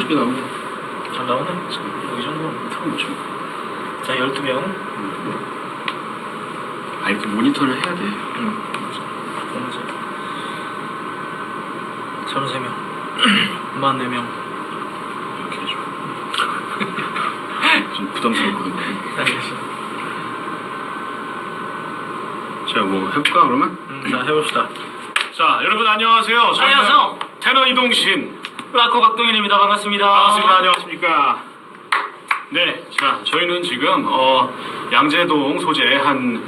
멋있게 나오네. 잘 나오네. 여기 정도면. 참 좋죠. 자, 12명. 아, 이렇게 모니터를 해야 돼. 응. 맞아. 33명. 44명. 이렇게 해줘. 좀 부담스럽거든요. 알겠어. 자, 뭐 해볼까 그러면? 음, 자, 해봅시다. 자, 여러분 안녕하세요. 저는 안녕하세요. 테너 이동신. 락커 각동현입니다. 반갑습니다. 반갑습니다. 안녕하십니까. 네, 자, 저희는 지금 어, 양재동 소재 한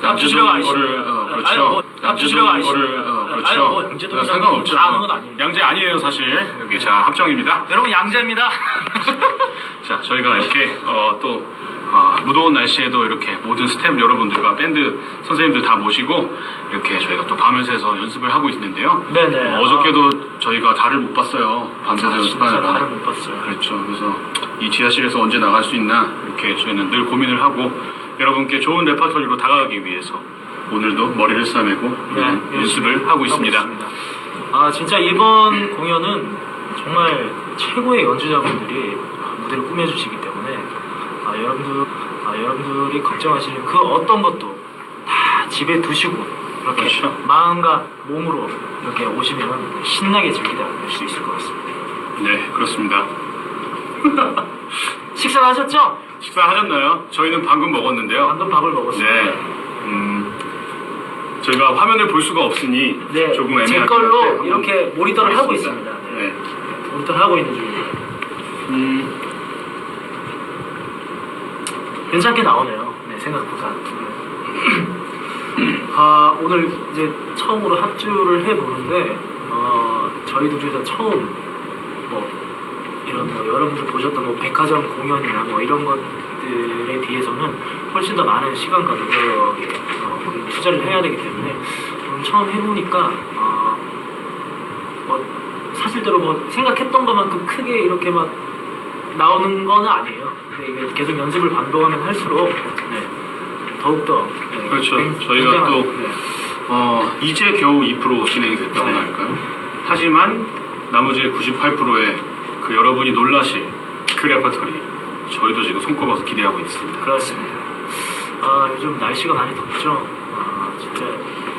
남주시라고 남주동 아시죠? 거를 어, 아니, 그렇죠. 뭐, 남주시라고? 거를 어, 아니, 그렇죠. 뭐, 양재동 어, 상관없죠. 다 아는 건 아니에요. 양재 아니에요, 사실. 여기 자 합정입니다. 여러분, 양재입니다. 자, 저희가 이렇게 어, 또 어, 무더운 날씨에도 이렇게 모든 스태프 여러분들과 밴드 선생님들 다 모시고 이렇게 저희가 또 밤을 새서 연습을 하고 있는데요. 네네. 어, 저께도 저희가 달을 못 봤어요. 밤새서 아, 진짜 연습하느라. 나를 못 봤어요. 그렇죠. 그래서 이 지하실에서 언제 나갈 수 있나 이렇게 저희는 늘 고민을 하고 여러분께 좋은 레퍼토리로 다가가기 위해서 오늘도 머리를 싸매고 네, 음, 연습을 하고 있습니다. 아 진짜 이번 공연은 정말 최고의 연주자분들이 무대를 꾸며주시기 때문에 아, 여러분들 아, 여러분들이 걱정하시는 그 어떤 것도 다 집에 두시고 이렇게 그렇죠. 마음과 몸으로 이렇게 오시면 신나게 즐기다 볼수 있을 것 같습니다. 네, 그렇습니다. 식사 하셨죠? 식사하셨나요? 저희는 방금 먹었는데요. 방금 밥을 먹었습니다. 네. 음, 저희가 화면을 볼 수가 없으니 네, 조금 애매하긴 제 걸로 한번 이렇게 모니터를 하고. 있습니다. 네. 네. 모니터를 하고 있는 중입니다. 음, 괜찮게 나오네요. 네, 생각보다. 아, 오늘 이제 처음으로 합주를 해보는데, 어, 저희도 중에서 처음, 뭐, 이런 뭐, 여러분들 보셨던 뭐, 백화점 공연이나 뭐, 이런 것들에 비해서는 훨씬 더 많은 시간과 노력에 어, 그 투자를 해야 되기 때문에, 오늘 처음 해보니까, 어, 뭐, 사실대로 뭐, 생각했던 것만큼 크게 이렇게 막 나오는 거는 아니에요. 근데 이게 계속 연습을 반복하면 할수록 네, 더욱더 네, 그렇죠. 굉- 저희가 굉장한- 또 네, 어, 이제 겨우 2% 진행이 됐다고 네. 할까요? 하지만 나머지 98%의 그 여러분이 놀라실 그 레퍼토리 저희도 지금 손꼽아서 기대하고 있습니다. 그렇습니다. 아 요즘 날씨가 많이 덥죠. 아 진짜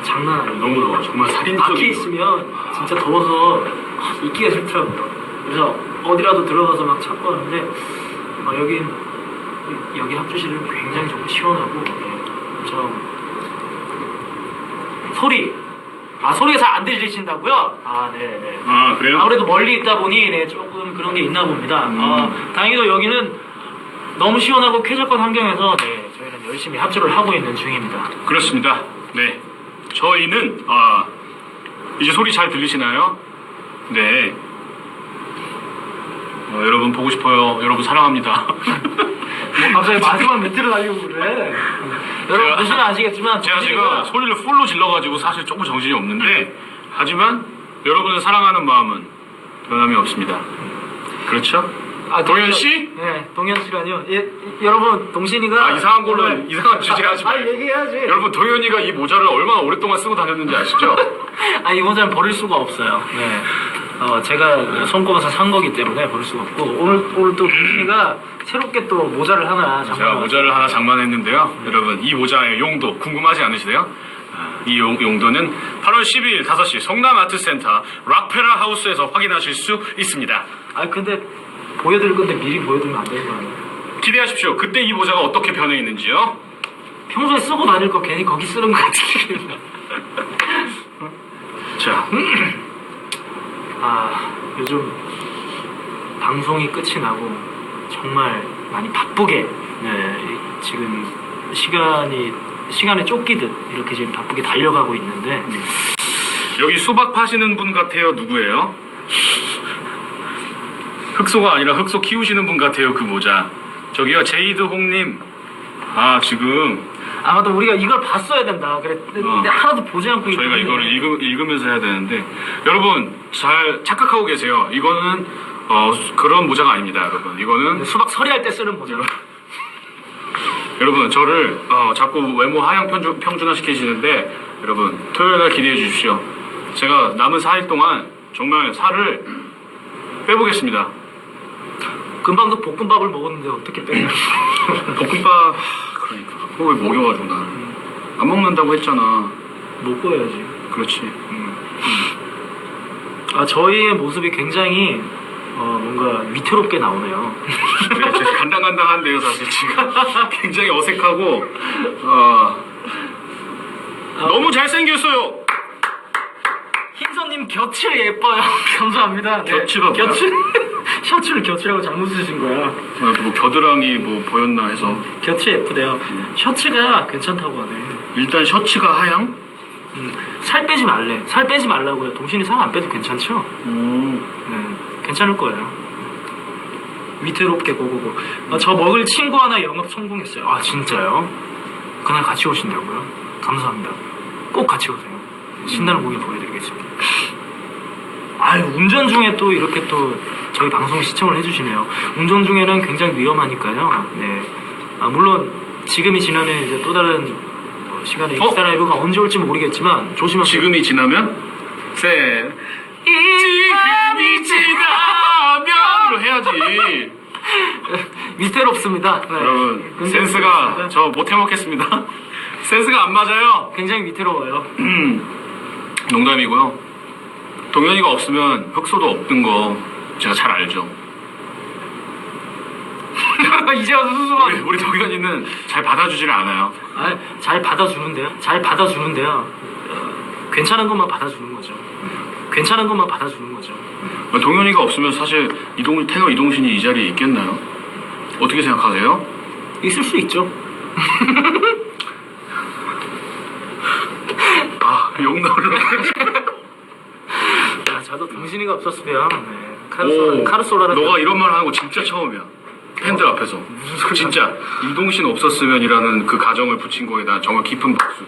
장난 아니에요. 너무 더워. 정말 밖에 살인적이고 있으면 진짜 더워서 아, 있기가 싫더라고요. 그래서 어디라도 들어가서 막 찾고 하는데 아, 여기 여기 합주실은 굉장히 좀 시원하고 네, 엄청 소리 아 소리가 잘 안 들리신다고요? 아 네네. 아 그래요? 아무래도 멀리 있다 보니 네, 조금 그런 게 있나 봅니다. 음. 아, 다행히도 여기는 너무 시원하고 쾌적한 환경에서 네, 저희는 열심히 합주를 하고 있는 중입니다. 그렇습니다. 네. 저희는 아 이제 소리 잘 들리시나요? 네. 어, 여러분 보고 싶어요. 여러분 사랑합니다. 뭐 갑자기 마지막 멘트를 날리고 그래. 여러분 보시면 아시겠지만 제가 지금 정진이가 소리를 풀로 질러가지고 사실 조금 정신이 없는데 하지만 여러분을 사랑하는 마음은 변함이 없습니다. 그렇죠? 아, 동현 저- 씨? 네, 동현 씨라뇨. 예, 여러분 동신이가 아, 이상한 걸로 오늘- 이상한 주제 하지 아, 말고. 얘기해야지. 여러분 동현이가 이 모자를 얼마나 오랫동안 쓰고 다녔는지 아시죠? 아, 이 모자는 버릴 수가 없어요. 네. 어, 제가 손꼽아서 산 거기 때문에 버릴 수가 없고 오늘 오늘 또 동신이가 새롭게 또 모자를 하나 제가 장만을 모자를 하나 장만했는데요. 여러분 이 모자의 용도 궁금하지 않으시대요? 아, 이 용, 용도는 8월 12일 5시 성남 아트센터 락페라 하우스에서 확인하실 수 있습니다. 아 근데 보여드릴 건데 미리 보여드리면 안 되는 거 아니에요? 기대하십시오. 그때 이 모자가 어떻게 변해 있는지요. 평소에 쓰고 다닐 거 괜히 거기 쓰는 거 같은 자, 아 요즘 방송이 끝이 나고 정말 많이 바쁘게 네, 이- 지금 시간이 시간에 쫓기듯 이렇게 지금 바쁘게 달려가고 있는데 여기 수박 파시는 분 같아요. 누구예요? 흑소가 아니라 흑소 키우시는 분 같아요. 그 모자. 저기요, 제이드 홍님. 아, 지금 아마도 우리가 이걸 봤어야 된다. 그래 근데 어. 하나도 보지 않고 저희가. 이거를 읽으, 읽으면서 해야 되는데 여러분 잘 착각하고 계세요. 이거는 어, 그런 모자가 아닙니다, 여러분. 이거는 수박 서리할 때 쓰는 모자. 여러분 저를 어, 자꾸 외모 하향 평준, 평준화 시키시는데 여러분 토요일 날 기대해 주십시오. 제가 남은 4일 동안 정말 살을 빼보겠습니다. 금방도 볶음밥을 먹었는데 어떻게 빼냐? 볶음밥 하, 그러니까 그거 왜 먹여가지고 나는 안 먹는다고 했잖아 먹어야지. 그렇지 아 저희의 모습이 굉장히 어, 뭔가 위태롭게 나오네요. 네, 저 간당간당한데요 사실 지금 굉장히 어색하고 어, 너무 잘생겼어요 흰선님 곁을 예뻐요. 감사합니다. 네. 곁이가 뭐야? 곁을 셔츠를 곁이라고 잘못 쓰신 거야. 뭐, 뭐 겨드랑이 뭐 보였나 해서 곁이 예쁘대요. 셔츠가 괜찮다고 하네. 일단 셔츠가 음, 살 빼지 말래. 살 빼지 말라고요. 동신이 살 안 빼도 괜찮죠? 오. 네, 괜찮을 거예요. 위태롭게 고고고. 아, 저 먹을 친구 하나 영업 성공했어요. 아 진짜요? 그날 같이 오신다고요? 감사합니다. 꼭 같이 오세요. 신나는 공연 보여드리겠습니다. 아유 운전 중에 또 이렇게 또 저희 방송 시청을 해주시네요. 운전 중에는 굉장히 위험하니까요. 네. 아 물론 지금이 지나면 이제 또 다른 어, 시간에 어? 인스타 라이브가 언제 올지 모르겠지만 조심하세요. 지금이 지나면 세 지금이 지나면으로 해야지 위태롭습니다. 네. 여러분 굉장히 센스가 위태롭습니다. 저 못 해먹겠습니다 센스가 안 맞아요 굉장히 위태로워요. 농담이고요 동현이가 없으면 흑소도 없는 거 제가 잘 알죠 이제 와서 우리, 수수한. 우리 동현이는 잘 받아주지를 않아요 아, 잘 받아주는데요. 잘 받아주는데요. 어, 괜찮은 것만 받아주는 거죠. 괜찮은 것만 받아주는 거죠. 동현이가 없으면 사실 이동 테너 이동신이 이 자리에 있겠나요? 어떻게 생각하세요? 있을 수 있죠. 아. 아, 저도 동신이가 없었으면 네, 오, 카르소, 카르소라는 너가 이런 말 하는 거 진짜 처음이야. 팬들 앞에서. 무슨 소리야? 진짜 이동신 없었으면이라는 그 가정을 붙인 거에 나 정말 깊은 박수.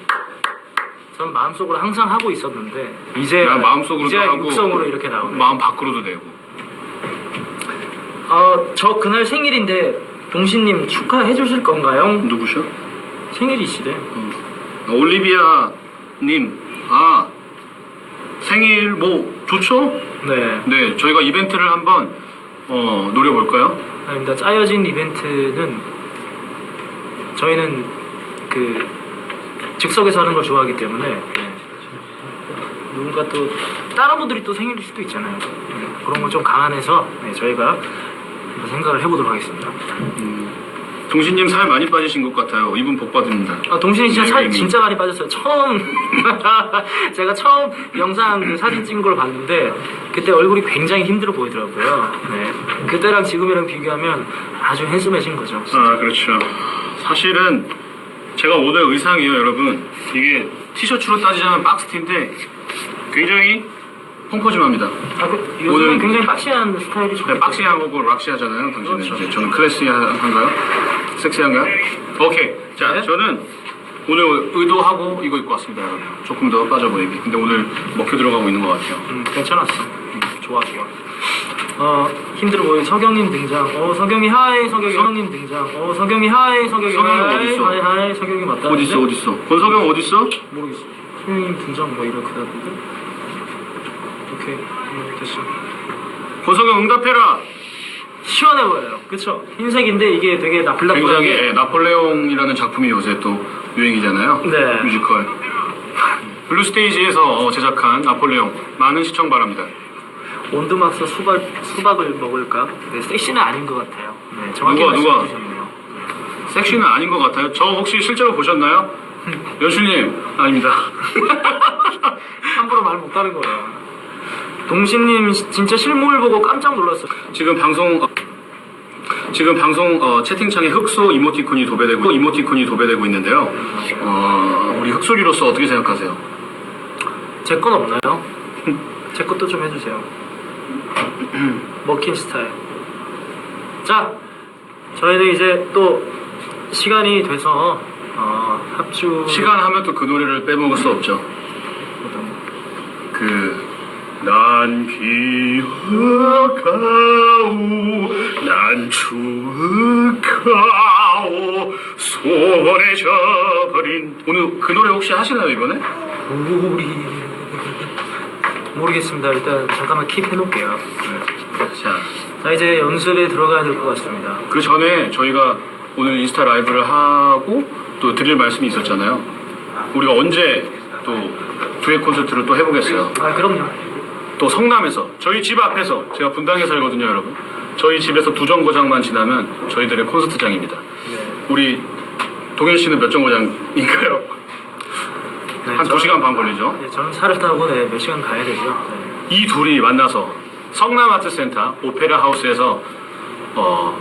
전 마음속으로 항상 하고 있었는데 이제 나 마음속으로도 이제 하고 육성으로 이렇게 나오네. 마음 밖으로도 내고. 어, 저 그날 생일인데 동신님 축하해 주실 건가요? 누구셔? 생일이시래. 어, 올리비아 님. 아. 생일 뭐 좋죠? 네. 네, 저희가 이벤트를 한번 어, 노려볼까요? 아닙니다. 짜여진 이벤트는 저희는 그 즉석에서 하는 걸 좋아하기 때문에 네. 누군가 또 다른 분들이 또 생일일 수도 있잖아요. 네. 그런 걸 좀 감안해서 네, 저희가 생각을 해보도록 하겠습니다. 동신님 살 많이 빠지신 것 같아요. 이분 복 받습니다. 아 동신이 진짜 네, 살 이미. 진짜 많이 빠졌어요. 처음 제가 처음 영상 그 사진 찍은 걸 봤는데 그때 얼굴이 굉장히 힘들어 보이더라고요. 네. 그때랑 지금이랑 비교하면 아주 핸섬해진 거죠. 아 그렇죠. 사실은 제가 오늘 의상이요, 여러분. 이게 티셔츠로 따지자면 박스티인데 굉장히 펑퍼짐합니다. 아, 그, 요즘은 오늘- 굉장히 박시한 스타일이 좋 네, 박시하고 락시하잖아요. 당신은 그렇죠. 이제 저는 클래시한가요? 섹시한가요? 오케이. 자, 네. 저는 오늘 의도하고 이거 입고 왔습니다. 여러분. 조금 더 빠져 보이게. 근데 오늘 먹혀 들어가고 있는 것 같아요. 음, 괜찮았어. 음, 좋아, 좋아. 어, 힘들어 보여. 서경님 등장. 어, 서경이 하이, 서경이 서경님 등장. 어, 서경이 하이, 서경이 서경이 하이, 어딨어? 하이, 하이, 서경이 맞다. 어디 있어? 권석영 어디 있어? 모르겠어. 서경님 등장 뭐 이렇게 하던데. 오케이, 음, 됐어. 권석영 응답해라. 시원해 보여요. 그쵸? 흰색인데 이게 되게 굉장히 나플라플하게. 예, 나폴레옹이라는 작품이 요새 또 유행이잖아요. 네. 뮤지컬. 블루스테이지에서 어, 제작한 나폴레옹 많은 시청 바랍니다. 온두막서 수박, 수박을 먹을까? 네, 섹시는 아닌 것 같아요. 네, 정확히 누가, 누가? 말씀해주셨네요. 섹시는 아닌 것 같아요. 저 혹시 실제로 보셨나요? 연출님 아닙니다. 함부로 말 못하는 거예요. 동신님 시- 진짜 실물 보고 깜짝 놀랐어요. 지금 방송 어, 지금 방송 어, 채팅창에 흑소 이모티콘이 도배되고 이모티콘이 도배되고 있는데요. 어, 우리 흑소리로서 어떻게 생각하세요? 제 건 없나요? 제 것도 좀 해주세요. 먹힌 스타일. 자, 저희는 이제 또 시간이 돼서 어, 합주 시간 하면 또 그 노래를 빼먹을 수 없죠. 그, 난 기억하오, 난 추억하오, 소원해져버린. 오늘 그 노래 혹시 하시나요, 이번에? 우리 모르겠습니다. 일단 잠깐만 킵 해놓을게요. 자, 자 이제 연습에 들어가야 될 것 같습니다. 그 전에 저희가 오늘 인스타 라이브를 하고 또 드릴 말씀이 있었잖아요. 우리가 언제 또 두엣 콘서트를 또 해보겠어요. 아 그럼요. 또 성남에서 저희 집 앞에서 제가 분당에 살거든요, 여러분. 저희 집에서 두 정거장만 지나면 저희들의 콘서트장입니다. 네. 우리 동현 씨는 몇 정거장인가요? 네, 한 저- 2시간 반 걸리죠. 네, 저는 차를 타고 네, 몇 시간 가야 되죠. 네. 이 둘이 만나서 성남 아트센터 오페라 하우스에서 어,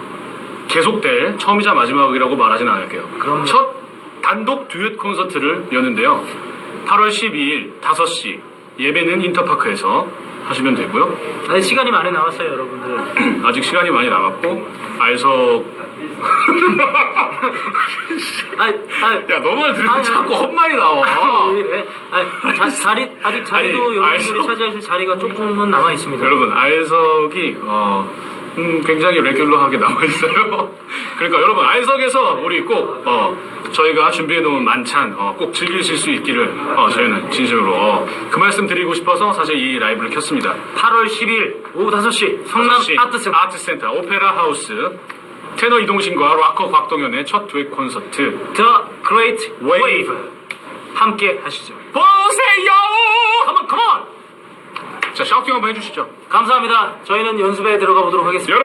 계속될 처음이자 마지막이라고 말하진 않을게요. 그럼요. 첫 단독 듀엣 콘서트를 여는데요. 8월 12일 5시 예배는 인터파크에서 하시면 되고요. 아니 시간이 많이 남았어요, 여러분들. 아직 시간이 많이 남았고 알석 아, 아, 야 너만 들으면 아니, 자꾸 아니. 헛말이 아, 나와. 왜, 왜? 아니, 자, 자리 아직 자리도 아니, 여러분들이 알죠. 차지하실 자리가 조금은 남아 있습니다. 여러분 알석이 어, 음, 굉장히 레귤러하게 남아 있어요. 그러니까 여러분 알석에서 우리 꼭 어, 저희가 준비해 놓은 만찬 어, 꼭 즐기실 수 있기를 어, 저희는 진심으로 어, 그 말씀 드리고 싶어서 사실 이 라이브를 켰습니다. 8월 10일 오후 5시 성남 5시 아트센터 아트센터 오페라 하우스 테너 이동신과 락커 곽동현의 첫 듀엣 콘서트 The Great Wave. Wave 함께 하시죠. 보세요. 컴온 컴온. 자 샤우팅 한번 해주시죠. 감사합니다. 저희는 연습에 들어가 보도록 하겠습니다. 여러분.